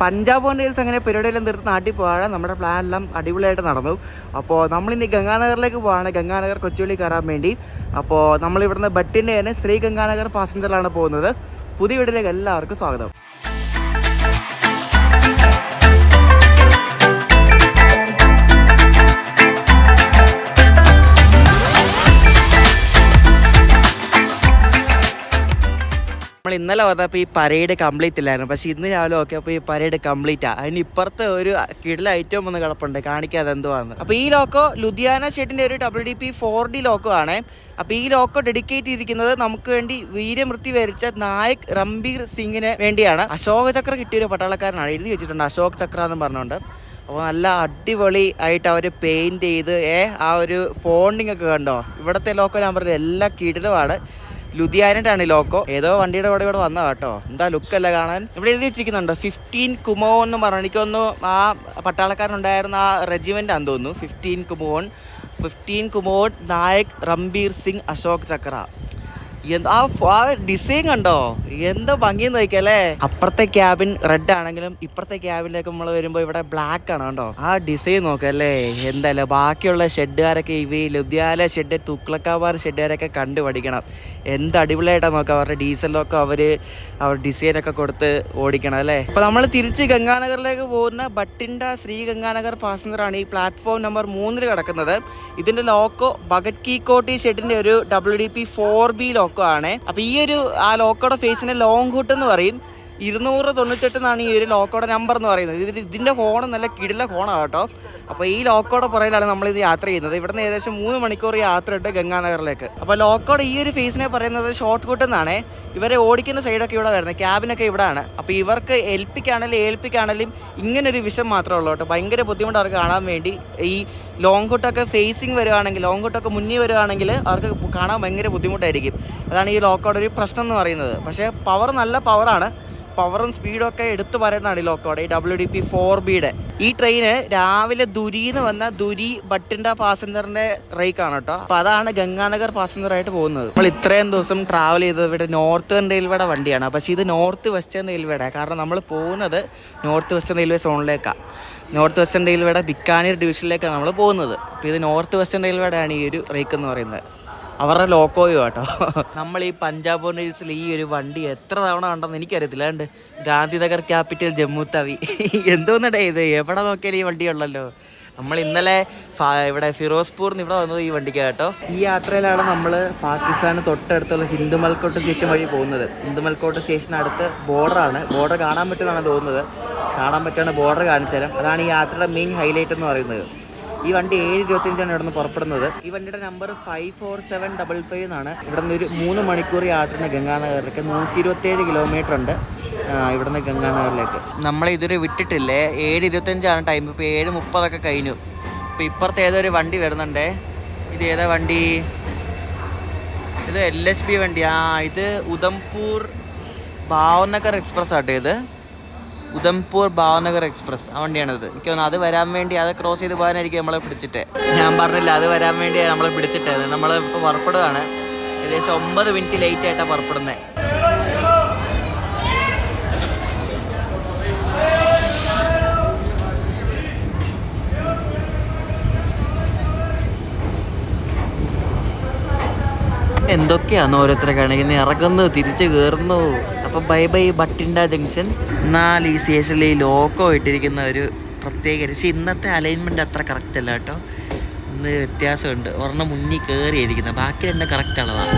Punjab rails അങ്ങനെ പരിപാടിയെല്ലാം തീർത്ത് നാട്ടിൽ പോകാതെ നമ്മുടെ പ്ലാൻ എല്ലാം അടിപൊളിയായിട്ട് നടന്നു. അപ്പോൾ നമ്മളിനി ഗംഗാനഗറിലേക്ക് പോവാണ്. ഗംഗാനഗർ കൊച്ചുവേളി കയറാൻ വേണ്ടി. അപ്പോൾ നമ്മളിവിടുന്ന് ബട്ടിന്റെ തന്നെ ശ്രീ ഗംഗാനഗർ പാസഞ്ചറിലാണ് പോകുന്നത്. പുതിയ വീട്ടിലേക്ക് എല്ലാവർക്കും സ്വാഗതം. നമ്മൾ ഇന്നലെ വന്നപ്പോൾ ഈ പരേഡ് കംപ്ലീറ്റ് ഇല്ലായിരുന്നു. പക്ഷേ ഇന്ന് രാവിലെ നോക്കിയപ്പോൾ ഈ പരേഡ് കംപ്ലീറ്റ് ആണ് അതിന് ഇപ്പുറത്ത് ഒരു കിടില ഐറ്റം ഒന്ന് കിടപ്പുണ്ട്. കാണിക്കാതെ എന്തുവാന്ന് അപ്പോൾ ഈ ലോക്കോ ലുധിയാന ഷെഡിന്റെ ഒരു W D P four D loco ആണ്. അപ്പോൾ ഈ ലോക്കോ ഡെഡിക്കേറ്റ് ചെയ്തിരിക്കുന്നത് നമുക്ക് വേണ്ടി വീരമൃത്യു വരിച്ച നായക് രംബീർ സിംഗിന് വേണ്ടിയാണ്. അശോക ചക്ര കിട്ടിയ ഒരു പട്ടാളക്കാരനാണ്. എഴുതി വെച്ചിട്ടുണ്ട്. അശോക് ചക്ര എന്ന് പറഞ്ഞുകൊണ്ട്. അപ്പോൾ നല്ല അടിപൊളി ആയിട്ട് അവർ പെയിന്റ് ചെയ്ത് ഏ ആ ഒരു ഫോണ്ടിങ് ഒക്കെ കണ്ടോ? ഇവിടുത്തെ ലോക്കോ നമ്പറിൽ എല്ലാ കിടിലുമാണ് ലുധിയാനയുടെ ലോക്കോ. ഏതോ വണ്ടിയുടെ കൂടെ ഇവിടെ വന്നതാ കേട്ടോ. എന്താ അല്ല കാണാൻ? ഇവിടെ എഴുതി വെച്ചിരിക്കുന്നുണ്ട്. ഫിഫ്റ്റീൻ കുമോ എന്ന് പറഞ്ഞു. എനിക്കൊന്നു ആ പട്ടാളക്കാരനുണ്ടായിരുന്ന ആ റെജിമെന്റ് ആണെന്ന് തോന്നുന്നു. Fifteen Kumaon fifteen Kumaon Naik Rambir Singh Ashok Chakra. ആ ആ ഡിസൈൻ കണ്ടോ? എന്താ ഭംഗി നോക്കിയല്ലേ? അപ്പുറത്തെ ക്യാബിൻ റെഡ് ആണെങ്കിലും ഇപ്പുറത്തെ ക്യാബിനിലേക്ക് നമ്മൾ വരുമ്പോൾ ഇവിടെ ബ്ലാക്ക് ആണ് കണ്ടോ? ആ ഡിസൈൻ നോക്കല്ലേ? എന്തായാലും ബാക്കിയുള്ള ഷെഡുകാരൊക്കെ ഇവ ലുധിയാല ഷെഡ് തുക്ലക്കാവാർ ഷെഡുകാരൊക്കെ കണ്ടു പഠിക്കണം. എന്ത് അടിപൊളിയായിട്ടാണ് നോക്കുക. അവരുടെ ഡീസലൊക്കെ അവർ അവർ ഡിസൈനൊക്കെ കൊടുത്ത് ഓടിക്കണം അല്ലേ? അപ്പൊ നമ്മൾ തിരിച്ച് ഗംഗാനഗറിലേക്ക് പോകുന്ന ബട്ടിൻഡ ശ്രീ ഗംഗാനഗർ പാസഞ്ചറാണ് ഈ പ്ലാറ്റ്ഫോം നമ്പർ മൂന്നിൽ കിടക്കുന്നത്. ഇതിന്റെ ലോക്കോ ബഗറ്റ് കീക്കോട്ടി കോട്ടി ഷെഡിന്റെ ഒരു W D P four B loco ആണ് അപ്പൊ ഈ ഒരു ആ ലോക്കോയുടെ ഫേസിനെ ലോങ് ഹുട്ട് എന്ന് പറയും. ഇരുന്നൂറ് തൊണ്ണൂറ്റെട്ട് എന്നാണ് ഈ ഒരു ലോക്കോടെ നമ്പർ എന്ന് പറയുന്നത്. ഇത് ഇതിന്റെ ഹോൺ നല്ല കിടില ഹോണാണ് കേട്ടോ. അപ്പോൾ ഈ ലോക്കോടെ പുറയിലാണ് നമ്മളിത് യാത്ര ചെയ്യുന്നത്. ഇവിടുന്ന് ഏകദേശം മൂന്ന് മണിക്കൂർ യാത്ര ഇട്ട് ഗംഗാനഗറിലേക്ക്. അപ്പോൾ ലോക്കോടെ ഈ ഒരു ഫേസിനെ പറയുന്നത് ഷോർട്ട് കട്ട് എന്നാണ്. ഇവരെ ഓടിക്കുന്ന സൈഡൊക്കെ ഇവിടെ വരുന്നത്. ക്യാബിനൊക്കെ ഇവിടെയാണ് അപ്പോൾ ഇവർക്ക് ഏൽപ്പിക്കാണെങ്കിലും ഏൽപ്പിക്കാണെങ്കിലും ഇങ്ങനെ ഒരു വിഷം മാത്രമേ ഉള്ളൂ കേട്ടോ. ഭയങ്കര ബുദ്ധിമുട്ട് അവർക്ക് കാണാൻ വേണ്ടി. ഈ ലോങ് കുട്ടൊക്കെ ഫേസിങ് വരുവാണെങ്കിൽ ലോങ് കുട്ടൊക്കെ മുന്നിൽ വരുവാണെങ്കിൽ അവർക്ക് കാണാൻ ഭയങ്കര ബുദ്ധിമുട്ടായിരിക്കും. അതാണ് ഈ ലോക്കോടെ ഒരു പ്രശ്നം എന്ന് പറയുന്നത്. പക്ഷേ പവർ നല്ല പവറാണ് പവറും സ്പീഡും ഒക്കെ എടുത്തു പറയുന്നതാണ് ഈ ലോക്കോടെ ഈ ഡബ്ല്യു ഡി പി ഫോർ ബിയുടെ ഈ ട്രെയിന് രാവിലെ ദുരിന്ന് വന്ന ദുരി ബട്ടിൻഡ പാസഞ്ചറിന്റെ റേക്കാണ് കേട്ടോ. അപ്പൊ അതാണ് ഗംഗാനഗർ പാസഞ്ചർ ആയിട്ട് പോകുന്നത്. നമ്മൾ ഇത്രയും ദിവസം ട്രാവൽ ചെയ്തത് ഇവിടെ നോർത്തേൺ റെയിൽവേയുടെ വണ്ടിയാണ്. പക്ഷെ ഇത് നോർത്ത് വെസ്റ്റേൺ റെയിൽവേയുടെ കാരണം നമ്മൾ പോകുന്നത് നോർത്ത് വെസ്റ്റേൺ റെയിൽവേ സോണിലേക്കാണ് നോർത്ത് വെസ്റ്റേൺ റെയിൽവേയുടെ ബിക്കാനീർ ഡിവിഷനിലേക്കാണ് നമ്മൾ പോകുന്നത്. അപ്പോൾ ഇത് നോർത്ത് വെസ്റ്റേൺ റെയിൽവേയുടെ ആണ് ഈ ഒരു റേക്ക് എന്ന് പറയുന്നത്. അവരുടെ ലോക്കോയോ കേട്ടോ നമ്മൾ ഈ പഞ്ചാബ് റെയിൽസിൽ ഈ ഒരു വണ്ടി എത്ര തവണ ഉണ്ടെന്ന് എനിക്കറിയത്തില്ല. ഗാന്ധിനഗർ ക്യാപിറ്റൽ ജമ്മു തവി. എന്തോന്നടേ ഇത്? എവിടെ നോക്കിയാലും ഈ വണ്ടി ഉള്ളല്ലോ. നമ്മൾ ഇന്നലെ ഇവിടെ ഫിറോസ്പൂർ നിന്ന് ഇവിടെ വന്നത് ഈ വണ്ടിക്ക് കേട്ടോ. ഈ യാത്രയിലാണ് നമ്മൾ പാകിസ്ഥാന് തൊട്ടടുത്തുള്ള ഹിന്ദുമൽക്കോട്ട് സ്റ്റേഷൻ വഴി പോകുന്നത്. ഹിന്ദുമൽക്കോട്ട് സ്റ്റേഷൻ അടുത്ത് ബോർഡറാണ് ബോർഡർ കാണാൻ പറ്റുമെന്നാണ് തോന്നുന്നത്. കാണാൻ പറ്റുന്ന ബോർഡർ കാണിച്ചു തരാം അതാണ് ഈ യാത്രയുടെ മെയിൻ ഹൈലൈറ്റ് എന്ന് പറയുന്നത്. ഈ വണ്ടി ഏഴ് ഇരുപത്തിയഞ്ചാണ് ഇവിടെ നിന്ന് പുറപ്പെടുന്നത്. ഈ വണ്ടിയുടെ number five four seven double five എന്നാണ്. ഇവിടെ നിന്ന് ഒരു മൂന്ന് മണിക്കൂർ യാത്രയാണ് ഗംഗാനഗറിലേക്ക്. നൂറ്റി ഇരുപത്തേഴ് കിലോമീറ്റർ ഉണ്ട് ഇവിടെ നിന്ന് ഗംഗാനഗറിലേക്ക്. നമ്മൾ ഇതുവരെ വിട്ടിട്ടില്ലേ? ഏഴ് ഇരുപത്തഞ്ചാണ് ടൈം ഇപ്പോൾ ഏഴ് മുപ്പതൊക്കെ കഴിഞ്ഞു. ഇപ്പോൾ ഇപ്പുറത്ത് ഏതോ ഒരു വണ്ടി വരുന്നുണ്ടേ? ഇത് ഏതാ വണ്ടി? ഇത് എൽ എസ് ബി വണ്ടി ആ ഇത് ഉദംപൂർ ഭാവനഗർ എക്സ്പ്രസ് ആട്ടോ ഇത്. ഉദംപൂർ ഭാവനഗർ എക്സ്പ്രസ് ആ വണ്ടിയാണിത്. എനിക്ക് തോന്നുന്നു അത് വരാൻ വേണ്ടി അത് ക്രോസ് ചെയ്ത് പോകാനായിരിക്കും നമ്മളെ പിടിച്ചിട്ട്. ഞാൻ പറഞ്ഞില്ല അത് വരാൻ വേണ്ടി നമ്മളെ പിടിച്ചിട്ട്. നമ്മൾ ഇപ്പോൾ പുറപ്പെടുകയാണ് ഏകദേശം ഒമ്പത് മിനിറ്റ് ലേറ്റ് ആയിട്ടാണ് പുറപ്പെടുന്നത് എന്തൊക്കെയാണ് ഓരോരുത്തരെ കാണിക്കുന്നത് ഇറങ്ങുന്നു തിരിച്ചു കയറുന്നു അപ്പം ബൈ ബൈ ബട്ടിൻഡ ജംഗ്ഷൻ. എന്നാൽ ഈ സ്റ്റേഷനിൽ ഈ ലോക്കോ ഇട്ടിരിക്കുന്ന ഒരു പ്രത്യേക പക്ഷേ ഇന്നത്തെ അലൈൻമെന്റ് അത്ര കറക്റ്റ് അല്ല കേട്ടോ. ഇന്ന് വ്യത്യാസമുണ്ട്. ഒരെണ്ണം മുന്നിൽ കയറിയിരിക്കുന്നത് ബാക്കി രണ്ടും കറക്റ്റ് അളവാണ്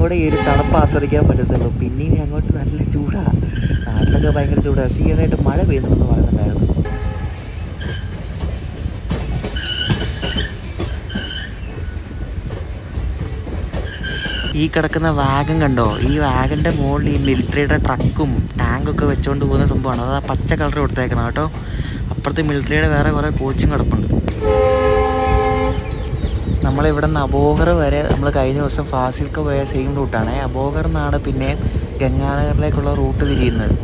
കൂടെ ഈ ഒരു തണുപ്പ് ആസ്വദിക്കാൻ പറ്റത്തുള്ളൂ. പിന്നെ ഇനി അങ്ങോട്ട് നല്ല ചൂടാണ് നാട്ടിലൊക്കെ ഭയങ്കര ചൂടാണ് പക്ഷേ ഈയിടെയായിട്ട് മഴ പെയ്യുന്നുണ്ടെന്ന് പറയുന്നുണ്ടായിരുന്നു. ഈ കിടക്കുന്ന വാഗൻ കണ്ടോ? ഈ വാഗന്റെ മുകളിൽ ഈ മിലിറ്ററിയുടെ ട്രക്കും ടാങ്കൊക്കെ വെച്ചുകൊണ്ട് പോകുന്ന സംഭവമാണ്. അത് ആ പച്ച കളർ കൊടുത്തേക്കണം കേട്ടോ. അപ്പുറത്ത് മിലിറ്ററിയുടെ വേറെ കുറേ കോച്ചും കിടപ്പുണ്ട്. നമ്മളിവിടെ നിന്ന് അബോഗർ വരെ നമ്മൾ കഴിഞ്ഞ ദിവസം ഫാസിൽക്ക് പോയ സെയിം റൂട്ടാണ് അബോഗർ നിന്നാണ് പിന്നെ ഗംഗാനഗറിലേക്കുള്ള റൂട്ട് തിരിയുന്നത്.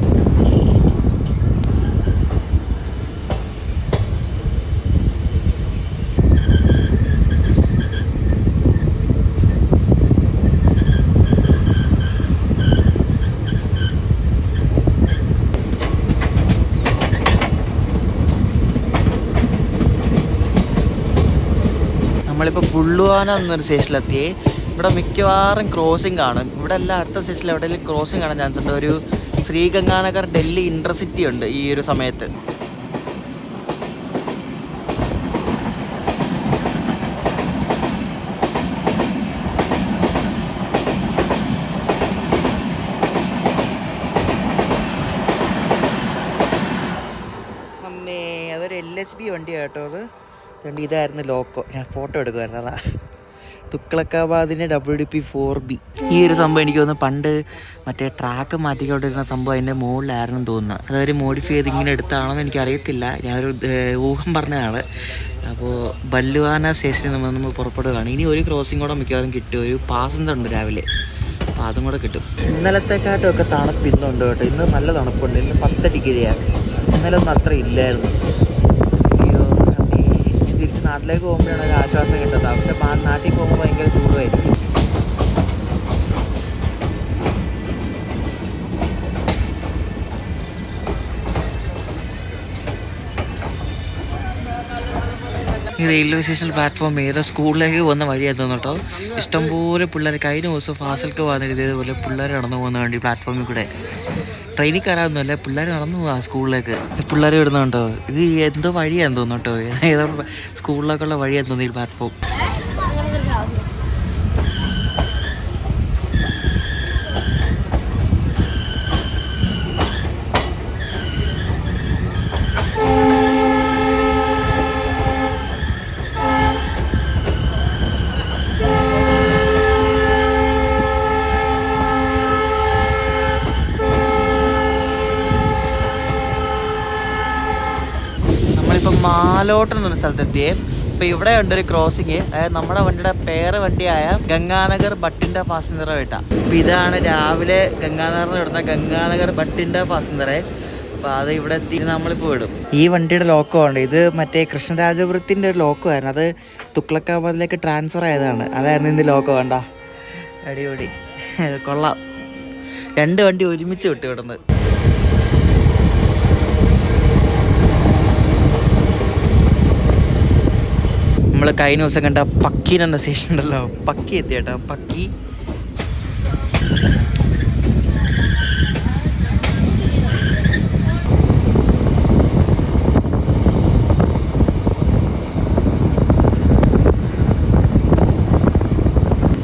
പുള്ളുവാന എന്നൊരു സ്റ്റേഷനിലെത്തി ഇവിടെ മിക്കവാറും ക്രോസിംഗ് കാണും. ഇവിടെ എല്ലാം അടുത്ത സ്റ്റേഷനിൽ എവിടെയെങ്കിലും ക്രോസിംഗ് കാണാൻ ചാൻസ് ഉണ്ട്. ഒരു ശ്രീഗംഗാനഗർ ഡൽഹി ഇന്റർസിറ്റി ഉണ്ട് ഈ ഒരു സമയത്ത്. അതൊരു എൽ എസ് ബി വണ്ടിയാണ് കേട്ടോ അത്. അതുകൊണ്ട് ഇതായിരുന്നു ലോക്കോ. ഞാൻ ഫോട്ടോ എടുക്കുമായിരുന്നു അതാ. തുക്ലക്കാബാദിന്റെ W D P four B ഈ ഒരു സംഭവം എനിക്ക് തോന്നുന്നു പണ്ട് മറ്റേ ട്രാക്ക് മാറ്റിക്കൊണ്ടിരുന്ന സംഭവം അതിന്റെ മുകളിലായിരുന്നു തോന്നുന്നത്. അതൊരു മോഡിഫൈ ചെയ്ത് ഇങ്ങനെ എടുത്താണെന്ന് എനിക്കറിയത്തില്ല. ഞാനൊരു ഊഹം പറഞ്ഞതാണ്. അപ്പോൾ ബല്ലുവാന സ്റ്റേഷനിൽ നമ്മൾ നമ്മൾ പുറപ്പെടുകയാണ്. ഇനി ഒരു ക്രോസിംഗ് കൂടെ മിക്കവാറും കിട്ടും. ഒരു പാസഞ്ചർ ഉണ്ട് രാവിലെ. അപ്പോൾ അതും കൂടെ കിട്ടും. ഇന്നലത്തെക്കാട്ടും ഒക്കെ തണുപ്പ് ഇന്നുണ്ട് കേട്ടോ. ഇന്ന് നല്ല തണുപ്പുണ്ട്. ഇന്ന് പത്ത് ഡിഗ്രിയാണ്. ഇന്നലെ ഒന്നും അത്ര ഇല്ലായിരുന്നു അയ്യോ അമ്മേ. ഇനി തിരിച്ച് നാട്ടിലേക്ക് പോകുമ്പോഴാണ് ഒരു ആശ്വാസം കിട്ടുന്നത്. പക്ഷെ നാട്ടിൽ പോകുമ്പോൾ ഭയങ്കര ചൂടുമായിരിക്കും. ഈ റെയിൽവേ സ്റ്റേഷൻ പ്ലാറ്റ്ഫോം ഏതാ സ്കൂളിലേക്ക് പോകുന്ന തോന്നുന്നു കേട്ടോ. ഇഷ്ടംപോലെ പിള്ളേർ കഴിഞ്ഞ ദിവസം ഫാസൽക്ക് വന്നിട്ട് ഇതേപോലെ പിള്ളേർ നടന്നു പോകുന്ന വേണ്ടി പ്ലാറ്റ്ഫോമിൽ കൂടെ. ട്രെയിനിൽ കയറാമെന്നല്ലേ പിള്ളേർ നടന്നു പോകാം സ്കൂളിലേക്ക് പിള്ളേർ വിടുന്നുണ്ടോ ഇത് എന്തോ വഴിയാണെന്ന് തോന്നുന്നു കേട്ടോ. ഏതോ സ്കൂളിലേക്കുള്ള വഴിയാണെന്ന് തോന്നുന്നു ഈ പ്ലാറ്റ്ഫോം നമ്മളിപ്പോൾ മാലോട്ടൻ എന്ന സ്ഥലത്തെത്തിയേ ഇപ്പോൾ ഇവിടെ ഉണ്ട് ഒരു ക്രോസിങ് അതായത് നമ്മുടെ വണ്ടിയുടെ പേര് വണ്ടിയായ ഗംഗാനഗർ ബട്ടിന്റെ പാസഞ്ചറായിട്ടാ അപ്പോൾ ഇതാണ് രാവിലെ ഗംഗാനഗറിന് വിടുന്ന ഗംഗാനഗർ ബട്ടിന്റെ പാസഞ്ചറെ അപ്പോൾ അത് ഇവിടെ എത്തി നമ്മളിപ്പോൾ വിടും. ഈ വണ്ടിയുടെ ലോക്കോ ഉണ്ട്. ഇത് മറ്റേ കൃഷ്ണരാജപുരത്തിന്റെ ഒരു ലോക്കോ ആയിരുന്നു. അത് തുക്ലക്കാബാദിലേക്ക് ട്രാൻസ്ഫർ ആയതാണ്. അതായിരുന്നു ഇതിന്റെ ലോക്കോ വേണ്ട. അടിപൊളി. കൊള്ളാം. രണ്ട് വണ്ടി ഒരുമിച്ച് വിട്ടു വിടുന്നത് നമ്മൾ കഴിഞ്ഞ ദിവസം കണ്ട പക്കി എന്ന സ്റ്റേഷൻ ഉണ്ടല്ലോ. പക്കി എത്തി കേട്ടോ. പക്കി.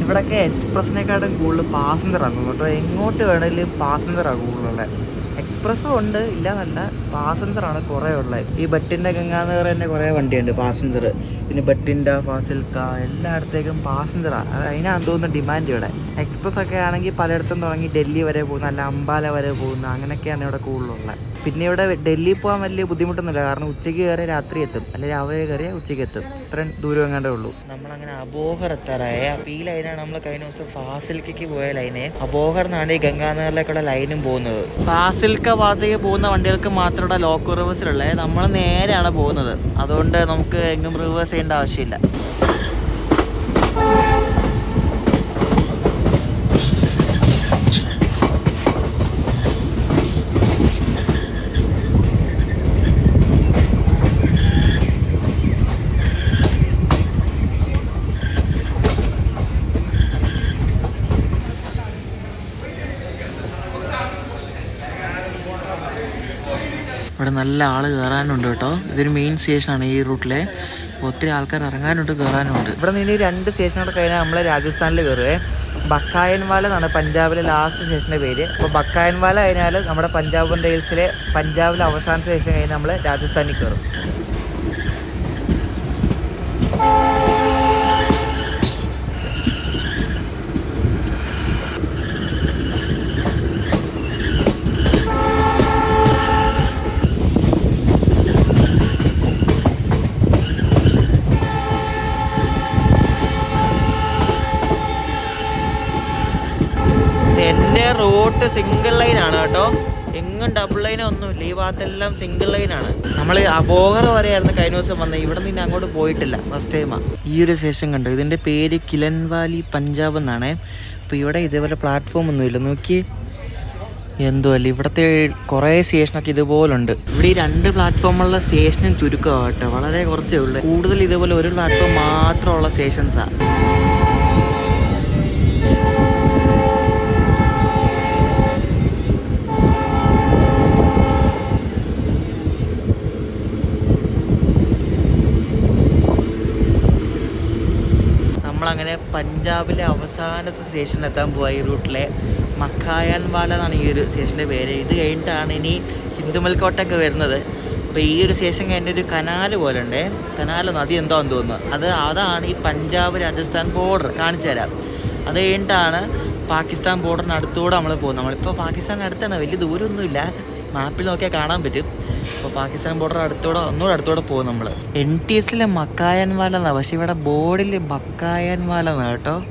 ഇവിടൊക്കെ എക്സ്പ്രസിനെക്കാട്ടും കൂടുതൽ പാസഞ്ചറാണ് കേട്ടോ എങ്ങോട്ട് വേണേലും പാസഞ്ചറാണ് കൂടുതലുള്ളത് എക്സ്പ്രസ്സും ഉണ്ട് ഇല്ലാന്നല്ല പാസഞ്ചറാണ് കുറേ ഉള്ളത്. ഈ ബട്ടിന്റെ ഗംഗാനഗർ തന്നെ കുറേ വണ്ടിയുണ്ട് പാസഞ്ചർ. പിന്നെ ബട്ടിന്റെ ഫാസിൽക്ക എല്ലായിടത്തേക്കും പാസഞ്ചറാണ് അത് അതിനാണ് തോന്നുന്നു ഡിമാൻഡ് ഇവിടെ. എക്സ്പ്രസ് ഒക്കെ ആണെങ്കിൽ പലയിടത്തും തുടങ്ങി ഡൽഹി വരെ പോകുന്ന അല്ല അംബാല വരെ പോകുന്ന അങ്ങനെയൊക്കെയാണ് ഇവിടെ കൂടുതലുള്ളത്. പിന്നെ ഇവിടെ ഡൽഹി പോകാൻ വലിയ ബുദ്ധിമുട്ടൊന്നുമില്ല. കാരണം ഉച്ചയ്ക്ക് കയറി രാത്രി എത്തും. അല്ലെങ്കിൽ രാവിലെ കയറിയാൽ ഉച്ചയ്ക്ക് എത്തും. ഇത്രയും ദൂരം എങ്ങാണ്ടേ ഉള്ളൂ. നമ്മളങ്ങനെ അബോഹർ എത്താറായ. അപ്പോൾ ഈ ലൈനാണ് നമ്മൾ കഴിഞ്ഞ ദിവസം ഫാസിൽക്കയ്ക്ക് പോയ ലൈന് അബോഹർ എന്നാണ് ഈ ഗംഗാനഗറിലേക്കുള്ള ലൈനും പോകുന്നത്. ഫാസിൽക്ക ഭാഗത്തേക്ക് പോകുന്ന വണ്ടികൾക്ക് മാത്രം ഇവിടെ ലോക്കൽ റിവേഴ്സിലുള്ളത് നമ്മൾ നേരെയാണ് പോകുന്നത്. അതുകൊണ്ട് നമുക്ക് എങ്ങും റിവേഴ്സ് ചെയ്യേണ്ട ആവശ്യമില്ല ഇവിടെ നല്ല ആൾ കയറാനുണ്ട് കേട്ടോ. ഇതൊരു മെയിൻ സ്റ്റേഷനാണ് ഈ റൂട്ടിലെ ഒത്തിരി ആൾക്കാർ ഇറങ്ങാനുണ്ട് കയറാനുണ്ട് ഇവിടെ നിന്ന് രണ്ട് സ്റ്റേഷനോട് കഴിഞ്ഞാൽ നമ്മൾ രാജസ്ഥാനിൽ കയറുവേ ബക്കായൻവാല എന്നാണ് പഞ്ചാബിലെ ലാസ്റ്റ് സ്റ്റേഷന്റെ പേര്. അപ്പോൾ ബക്കായൻവാല കഴിഞ്ഞാൽ നമ്മുടെ പഞ്ചാബ് ഡെയിൽസിലെ പഞ്ചാബിലെ അവസാനത്തെ സ്റ്റേഷൻ കഴിഞ്ഞ് നമ്മൾ രാജസ്ഥാനിൽ കയറും എന്റെ റൂട്ട് സിംഗിൾ ലൈൻ ആണ് കേട്ടോ എങ്ങും ഡബിൾ ലൈൻ ഒന്നുമില്ല ഈ ഭാഗത്തെല്ലാം സിംഗിൾ ലൈൻ ആണ്. നമ്മൾ അബോഹർ വരെയായിരുന്നു കഴിഞ്ഞ ദിവസം വന്നത് ഇവിടെ നിന്ന് അങ്ങോട്ട് പോയിട്ടില്ല ഫസ്റ്റ് ടൈമാണ് ഈ ഒരു സ്റ്റേഷൻ കണ്ടു ഇതിന്റെ പേര് കിലൻ വാലി പഞ്ചാബ് എന്നാണ്. അപ്പോൾ ഇവിടെ ഇതേപോലെ പ്ലാറ്റ്ഫോം ഒന്നുമില്ല. നോക്കി എന്തോ അല്ല ഇവിടുത്തെ കുറേ സ്റ്റേഷനൊക്കെ ഇതുപോലുണ്ട്. ഇവിടെ ഈ രണ്ട് പ്ലാറ്റ്ഫോമുള്ള സ്റ്റേഷനും ചുരുക്കമാണ് വളരെ കുറച്ചേ ഉള്ളൂ. കൂടുതൽ ഇതുപോലെ ഒരു പ്ലാറ്റ്ഫോം മാത്രമുള്ള സ്റ്റേഷൻസാണ് നമ്മളങ്ങനെ പഞ്ചാബിലെ അവസാനത്തെ സ്റ്റേഷനിലെത്താൻ പോവാ ഈ റൂട്ടിലെ മക്കായാൻവാല എന്നാണ് ഈ ഒരു സ്റ്റേഷന്റെ പേര്. ഇത് കഴിഞ്ഞിട്ടാണ് ഇനി ഹിന്ദുമൽക്കോട്ടൊക്കെ വരുന്നത്. അപ്പോൾ ഈ ഒരു സ്റ്റേഷൻ കഴിഞ്ഞ ഒരു കനാൽ പോലെ ഉണ്ട് കനാൽ നദി എന്താണെന്ന് തോന്നുന്നു? അത് അതാണ് ഈ പഞ്ചാബ് രാജസ്ഥാൻ ബോർഡർ കാണിച്ചു തരാം. അത് കഴിഞ്ഞിട്ടാണ് പാകിസ്ഥാൻ ബോർഡറിന് അടുത്തൂടെ നമ്മൾ പോകുന്നത്. നമ്മളിപ്പോൾ പാകിസ്ഥാൻ അടുത്താണ്. വലിയ ദൂരമൊന്നുമില്ല. മാപ്പിൽ നോക്കിയാൽ കാണാൻ പറ്റും. അപ്പോൾ പാകിസ്ഥാൻ ബോർഡർ അടുത്തോടെ ഒന്നുകൂടെ അടുത്തോടെ പോകും നമ്മൾ എൻ ടി എസിലെ മക്കായൻവാല എന്നാണ് പക്ഷേ ഇവിടെ ബോർഡിൽ മക്കായൻവാല എന്നാണ് കേട്ടോ.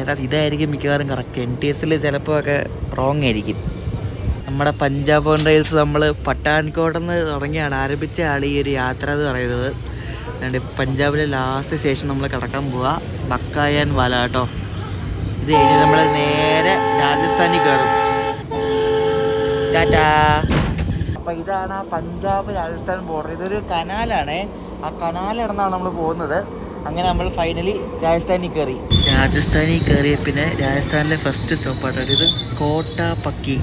ഏതാ ഇതായിരിക്കും മിക്കവാറും കറക്റ്റ് എൻ ടി എസിൽ ചിലപ്പോൾ ഒക്കെ റോങ് ആയിരിക്കും. നമ്മുടെ പഞ്ചാബ് റെയിൽസ് നമ്മൾ പട്ടാൻകോട്ടെന്ന് തുടങ്ങിയാണ് ആരംഭിച്ച ആൾ ഈ ഒരു യാത്ര എന്ന് പറയുന്നത്. അതുകൊണ്ട് പഞ്ചാബിലെ ലാസ്റ്റ് സ്റ്റേഷൻ നമ്മൾ കിടക്കാൻ പോവാ. മക്കായാൻ വാല കേട്ടോ. ഇത് കഴിഞ്ഞ് നമ്മൾ നേരെ രാജസ്ഥാനിൽ കയറും. ടാറ്റാ. അപ്പോൾ ഇതാണ് ആ പഞ്ചാബ് രാജസ്ഥാൻ ബോർഡർ ഇതൊരു കനാലാണ്. ആ കനാലിടന്നാണ് നമ്മൾ പോകുന്നത്. അങ്ങനെ നമ്മൾ ഫൈനലി രാജസ്ഥാനിൽ കയറി രാജസ്ഥാനിൽ കയറിയ പിന്നെ രാജസ്ഥാനിലെ ഫസ്റ്റ് സ്റ്റോപ്പായിട്ട് ഇത്. കോട്ടാപക്കി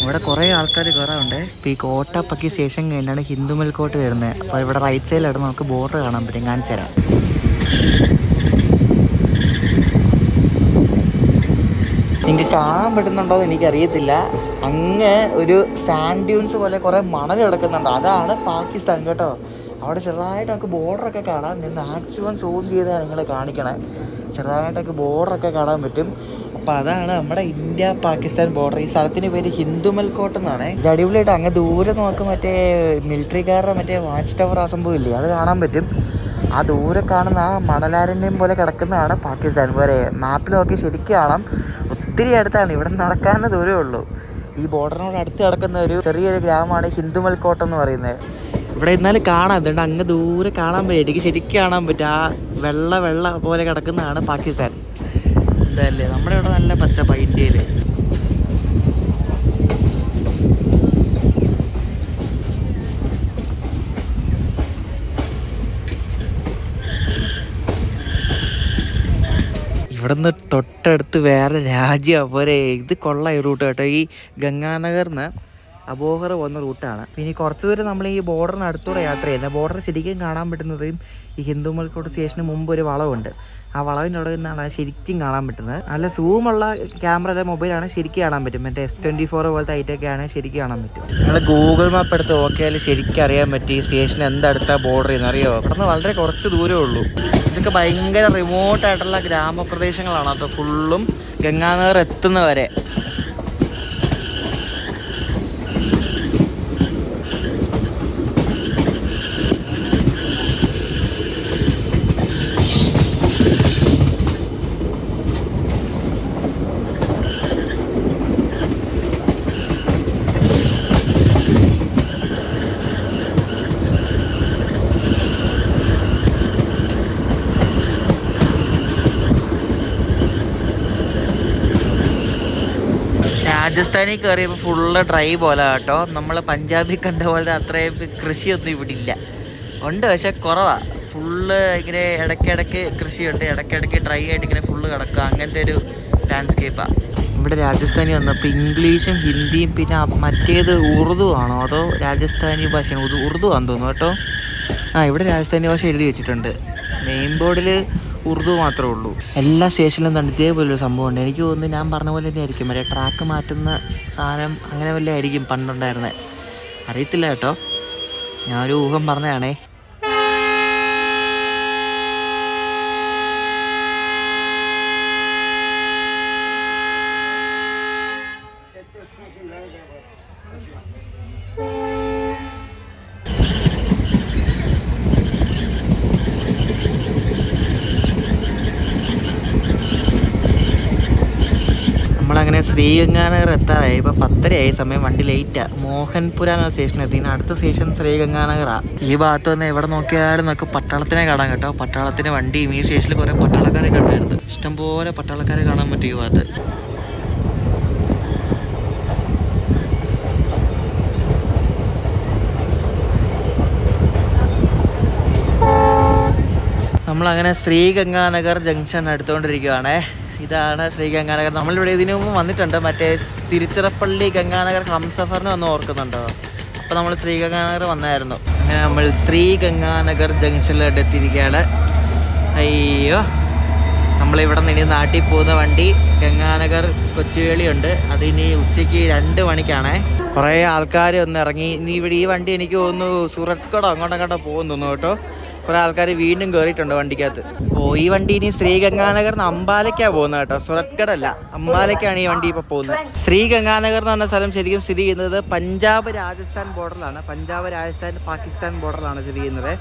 ഇവിടെ കുറേ ആൾക്കാർ കയറാറുണ്ട് ഇപ്പോൾ ഈ കോട്ടാപക്കി സ്റ്റേഷൻ കഴിഞ്ഞാണ് ഹിന്ദുമൽക്കോട്ട് വരുന്നത്. അപ്പോൾ ഇവിടെ റൈറ്റ് സൈഡിലാണ് നമുക്ക് ബോർഡർ കാണാൻ പറ്റും. കാണിച്ചു തരാം കാണാൻ പറ്റുന്നുണ്ടോ എന്ന് എനിക്കറിയത്തില്ല. അങ്ങ് ഒരു സാൻഡ് ഡ്യൂൺസ് പോലെ കുറേ മണൽ കിടക്കുന്നുണ്ട്. അതാണ് പാകിസ്ഥാൻ കേട്ടോ. അവിടെ ചെറുതായിട്ട് നമുക്ക് ബോർഡറൊക്കെ കാണാം. ഞാൻ മാക്സിമം സൂം ചെയ്താണ് നിങ്ങളെ കാണിക്കണേ. ചെറുതായിട്ടൊക്കെ ബോർഡറൊക്കെ കാണാൻ പറ്റും. അപ്പോൾ അതാണ് നമ്മുടെ ഇന്ത്യ പാകിസ്ഥാൻ ബോർഡർ ഈ സ്ഥലത്തിന് പേര് ഹിന്ദുമൽ കോട്ട എന്നാണ്. ഇത് അടിപൊളിയായിട്ട് അങ്ങ് ദൂരെ നോക്ക് മറ്റേ മിലിറ്ററിക്കാരുടെ മറ്റേ വാച്ച് ടവർ ആ സംഭവം ഇല്ലേ? അത് കാണാൻ പറ്റും. ആ ദൂരെ കാണുന്ന ആ മണലാരണ്യം പോലെ കിടക്കുന്നതാണ് പാകിസ്ഥാൻ. പോലെ മാപ്പിൽ നോക്കി ശരിക്കും കാണാം. ഒത്തിരി അടുത്താണ്. ഇവിടെ നടക്കാവുന്ന ദൂരമേ ഉള്ളൂ. ഈ ബോർഡറിനോട് അടുത്ത് കിടക്കുന്ന ഒരു ചെറിയൊരു ഗ്രാമമാണ് ഹിന്ദുമൽ കോട്ട എന്ന് പറയുന്നത്. ഇവിടെ ഇന്നാലും കാണാം. അതുകൊണ്ട് അങ്ങ് ദൂരെ കാണാൻ പറ്റും. എനിക്ക് ശരിക്കും കാണാൻ പറ്റും. ആ വെള്ള വെള്ള പോലെ കിടക്കുന്നതാണ് പാകിസ്ഥാൻ. എന്തായാലും നമ്മുടെ ഇവിടെ നല്ല പച്ചപ്പ ഇന്ത്യയിൽ ഇവിടുന്ന് തൊട്ടടുത്ത് വേറെ രാജ്യം പോരെ ഇത് കൊള്ള ഈ റൂട്ട് കേട്ടോ. ഈ ഗംഗാനഗറിന് അബോഹർ പോകുന്ന റൂട്ടാണ് പിന്നെ കുറച്ച് ദൂരം നമ്മൾ ഈ ബോർഡറിന് അടുത്തൂടെ യാത്ര ചെയ്യുന്നത്. ബോർഡർ ശരിക്കും കാണാൻ പറ്റുന്നത് ഈ ഹിന്ദു മൽക്കോട്ട് സ്റ്റേഷന് മുമ്പ് ഒരു വളവുണ്ട്. ആ വളവിനോട് നിന്നാണ് ശരിക്കും കാണാൻ പറ്റുന്നത്. നല്ല സൂമുള്ള ക്യാമറ അല്ലെ മൊബൈലാണ് ശരിക്കും കാണാൻ പറ്റും. മറ്റേ എസ് ട്വന്റി ഫോർ പോലത്തെ ഐറ്റൊക്കെയാണ് ശരിക്കും കാണാൻ പറ്റും. നിങ്ങൾ ഗൂഗിൾ മാപ്പ് എടുത്ത് ഓക്കെയാൽ ശരിക്കും അറിയാൻ പറ്റി സ്റ്റേഷൻ എന്തടുത്താ ബോർഡർ ചെയ്യുന്ന അറിയോ? അവിടുന്ന് വളരെ കുറച്ച് ദൂരമേ ഉള്ളൂ. ഇതൊക്കെ ഭയങ്കര റിമോട്ടായിട്ടുള്ള ഗ്രാമപ്രദേശങ്ങളാണ്. അപ്പോൾ ഫുള്ളും ഗംഗാനഗർ എത്തുന്നവരെ. രാജസ്ഥാനിൽ കയറിയപ്പോൾ ഫുള്ള് ഡ്രൈ പോലെ കേട്ടോ നമ്മൾ പഞ്ചാബിൽ കണ്ട പോലെ അത്രയും കൃഷിയൊന്നും ഇവിടെ ഇല്ല ഉണ്ട് പക്ഷെ കുറവാണ് ഫുള്ള് ഇങ്ങനെ ഇടയ്ക്കിടയ്ക്ക് കൃഷിയുണ്ട്. ഇടയ്ക്കിടയ്ക്ക് ഡ്രൈ ആയിട്ട് ഇങ്ങനെ ഫുള്ള് കിടക്കുക അങ്ങനത്തെ ഒരു ലാൻഡ്സ്കേപ്പാണ് ഇവിടെ രാജസ്ഥാനി വന്നപ്പോൾ ഇംഗ്ലീഷും ഹിന്ദിയും പിന്നെ മറ്റേത് ഉറുദു ആണോ? അതോ രാജസ്ഥാനി ഭാഷയാണ്? ഉറുദു ആണെന്ന് തോന്നുന്നു കേട്ടോ. ആ ഇവിടെ രാജസ്ഥാനി ഭാഷ എഴുതി വെച്ചിട്ടുണ്ട്. മെയിൻ ബോർഡിൽ ഉറുദു മാത്രമേ ഉള്ളൂ. എല്ലാ സ്റ്റേഷനിലും തന്നെ ഇതേപോലെ ഒരു സംഭവം ഉണ്ട്. എനിക്ക് തോന്നുന്നു ഞാൻ പറഞ്ഞ പോലെ തന്നെ ആയിരിക്കും. മറ്റേ ട്രാക്ക് മാറ്റുന്ന സാധനം അങ്ങനെ വല്ല ആയിരിക്കും പണ്ടുണ്ടായിരുന്നത് അറിയത്തില്ല കേട്ടോ. ഞാനൊരു ഊഹം പറഞ്ഞതാണേ. എത്താറായി പത്തരയായ. സമയം വണ്ടി ലേറ്റാണ് മോഹൻപുര എന്ന സ്റ്റേഷൻ എത്തി. അടുത്ത സ്റ്റേഷൻ ശ്രീഗംഗാനഗറ. ഈ ഭാഗത്ത് വന്ന് എവിടെ നോക്കിയാലും നമുക്ക് പട്ടാളത്തിനെ കാണാൻ കേട്ടോ. പട്ടാളത്തിന്റെ വണ്ടി ഈ സ്റ്റേഷനിൽ കുറേ പട്ടാളക്കാരെ കണ്ടായിരുന്നു. ഇഷ്ടംപോലെ പട്ടാളക്കാരെ കാണാൻ പറ്റും ഈ ഭാഗത്ത്. നമ്മളങ്ങനെ ശ്രീഗംഗാനഗർ ജംഗ്ഷൻ എടുത്തുകൊണ്ടിരിക്കുകയാണേ ഇതാണ് ശ്രീ ഗംഗാനഗർ. നമ്മളിവിടെ ഇതിനു മുമ്പ് വന്നിട്ടുണ്ട്. മറ്റേ തിരുച്ചിറപ്പള്ളി ഗംഗാനഗർ ഹംസഫറിന് വന്ന് ഓർക്കുന്നുണ്ടോ? അപ്പോൾ നമ്മൾ ശ്രീ ഗംഗാനഗർ വന്നായിരുന്നു. അങ്ങനെ നമ്മൾ ശ്രീ ഗംഗാനഗർ ജംഗ്ഷനിലോട്ട് എത്തിയിരിക്കുകയാണ്. അയ്യോ. നമ്മളിവിടെ നിന്ന് ഇനി നാട്ടിൽ പോകുന്ന വണ്ടി ഗംഗാനഗർ കൊച്ചുവേളിയുണ്ട്. അതിനി ഉച്ചയ്ക്ക് രണ്ട് മണിക്കാണേ. കുറേ ആൾക്കാർ ഒന്ന് ഇറങ്ങി. ഇനി ഇവിടെ ഈ വണ്ടി എനിക്ക് തോന്നുന്നു സൂറത്കടോ അങ്ങോട്ടങ്ങോട്ടോ പോകുന്നു കേട്ടോ. കുറേ ആൾക്കാർ വീണ്ടും കയറിയിട്ടുണ്ട് വണ്ടിക്കകത്ത്. ഓ ഈ വണ്ടി ഇനി ശ്രീഗംഗാനഗർ നിന്ന് അമ്പാലയ്ക്കാണ് പോകുന്നത് കേട്ടോ. സുരക്കടല്ല അമ്പാലയ്ക്കാണ് ഈ വണ്ടി ഇപ്പോൾ പോകുന്നത് ശ്രീഗംഗാനഗർ എന്ന് പറഞ്ഞ സ്ഥലം ശരിക്കും സ്ഥിതി ചെയ്യുന്നത് പഞ്ചാബ് രാജസ്ഥാൻ ബോർഡറിലാണ്. പഞ്ചാബ് രാജസ്ഥാൻ പാകിസ്ഥാൻ ബോർഡറിലാണ് സ്ഥിതി ചെയ്യുന്നത്.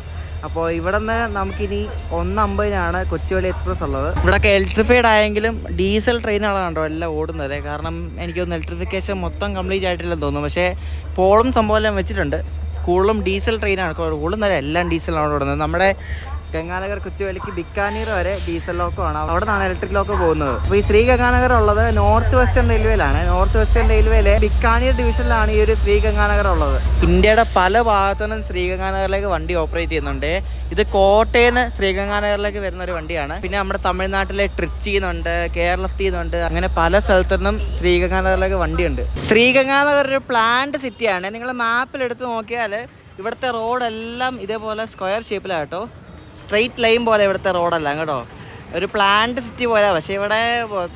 അപ്പോൾ ഇവിടെ നിന്ന് നമുക്കിനി ഒന്നമ്പതിനാണ് കൊച്ചുവേളി എക്സ്പ്രസ് ഉള്ളത്. ഇവിടെയൊക്കെ ഇലക്ട്രിഫൈഡ് ആയെങ്കിലും ഡീസൽ ട്രെയിനുകളാണ് കണ്ടോ എല്ലാം ഓടുന്നത്. കാരണം എനിക്കൊന്ന് ഇലക്ട്രിഫിക്കേഷൻ മൊത്തം കംപ്ലീറ്റ് ആയിട്ടില്ലെന്ന് തോന്നുന്നു. പക്ഷേ പോളും സംഭവം എല്ലാം വെച്ചിട്ടുണ്ട്. കൂടുതലും ഡീസൽ ട്രെയിനാണ് കൂടുതലും നല്ല എല്ലാം ഡീസലാണ് ഓടുന്നത്. നമ്മുടെ ഗംഗാനഗർ കൊച്ചുവേലിക്ക് ബിക്കാനീർ വരെ ഡീസൽ ലോക്കോ ആണ് അവിടെ നിന്നാണ് ഇലക്ട്രിക് ലോക്കോ പോകുന്നത്. അപ്പോൾ ഈ ശ്രീ ഗംഗാനഗർ ഉള്ളത് നോർത്ത് വെസ്റ്റേൺ റെയിൽവേയിലാണ് നോർത്ത് വെസ്റ്റേൺ റെയിൽവേയിലെ ബിക്കാനീർ ഡിവിഷനിലാണ് ഈ ഒരു ശ്രീ ഗംഗാനഗർ ഉള്ളത്. ഇന്ത്യയുടെ പല ഭാഗത്തു നിന്നും ശ്രീ ഗംഗാനഗറിലേക്ക് വണ്ടി ഓപ്പറേറ്റ് ചെയ്യുന്നുണ്ട്. ഇത് കോട്ടയം ശ്രീ ഗംഗാനഗറിലേക്ക് വരുന്ന ഒരു വണ്ടിയാണ്. പിന്നെ നമ്മുടെ തമിഴ്നാട്ടിലെ ട്രിച്ചിയിൽ നിന്നുണ്ട് കേരളത്തിൽ നിന്നുണ്ട് അങ്ങനെ പല സ്ഥലത്തു നിന്നും ശ്രീ ഗംഗാനഗറിലേക്ക് വണ്ടിയുണ്ട് ശ്രീ ഗംഗാനഗർ ഒരു പ്ലാന്റ് സിറ്റിയാണ് നിങ്ങൾ മാപ്പിൽ എടുത്ത് നോക്കിയാൽ ഇവിടുത്തെ റോഡെല്ലാം ഇതേപോലെ സ്ക്വയർ ഷേപ്പിലാണ് സ്ട്രെയിറ്റ് ലൈൻ പോലെ ഇവിടുത്തെ റോഡല്ല കേട്ടോ ഒരു പ്ലാന്റ് സിറ്റി പോലെ പക്ഷേ ഇവിടെ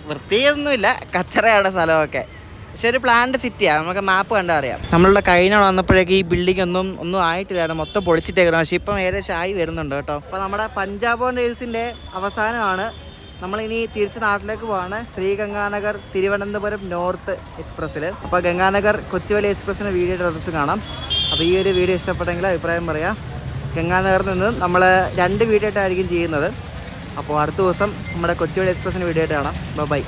വൃത്തിയൊന്നുമില്ല കച്ചറയാണ് സ്ഥലമൊക്കെ. പക്ഷെ ഒരു പ്ലാന്റ് സിറ്റിയാണ് നമുക്ക് മാപ്പ് കണ്ടാൽ അറിയാം. നമ്മളുടെ കഴിഞ്ഞ വന്നപ്പോഴേക്ക് ഈ ബിൽഡിംഗ് ഒന്നും ഒന്നും ആയിട്ടില്ലായിരുന്നു മൊത്തം പൊളിച്ചിട്ടേക്കണം പക്ഷേ ഇപ്പം ഏകദേശം ആയി വരുന്നുണ്ട് കേട്ടോ. അപ്പോൾ നമ്മുടെ പഞ്ചാബ് ഓൺ റെയിൽസിന്റെ അവസാനമാണ്. നമ്മളിനി തിരിച്ച് നാട്ടിലേക്ക് പോവാണ്. ശ്രീ ഗംഗാനഗർ തിരുവനന്തപുരം നോർത്ത് എക്സ്പ്രസ്സിൽ അപ്പോൾ ഗംഗാനഗർ കൊച്ചുവേലി എക്സ്പ്രസ്സിന് വീഡിയോ ഡ്രസ്സ് കാണാം. അപ്പോൾ ഈ ഒരു വീഡിയോ ഇഷ്ടപ്പെട്ടെങ്കിൽ അഭിപ്രായം പറയാം. ഗംഗാനഗറിൽ നിന്ന് നമ്മൾ രണ്ട് വീഡിയോ ആയിട്ടായിരിക്കും ചെയ്യുന്നത്. അപ്പോൾ അടുത്ത ദിവസം നമ്മുടെ കൊച്ചുവേളി എക്സ്പ്രസ്സിന് വീഡിയോ ആയിട്ട് കാണാം. ബൈ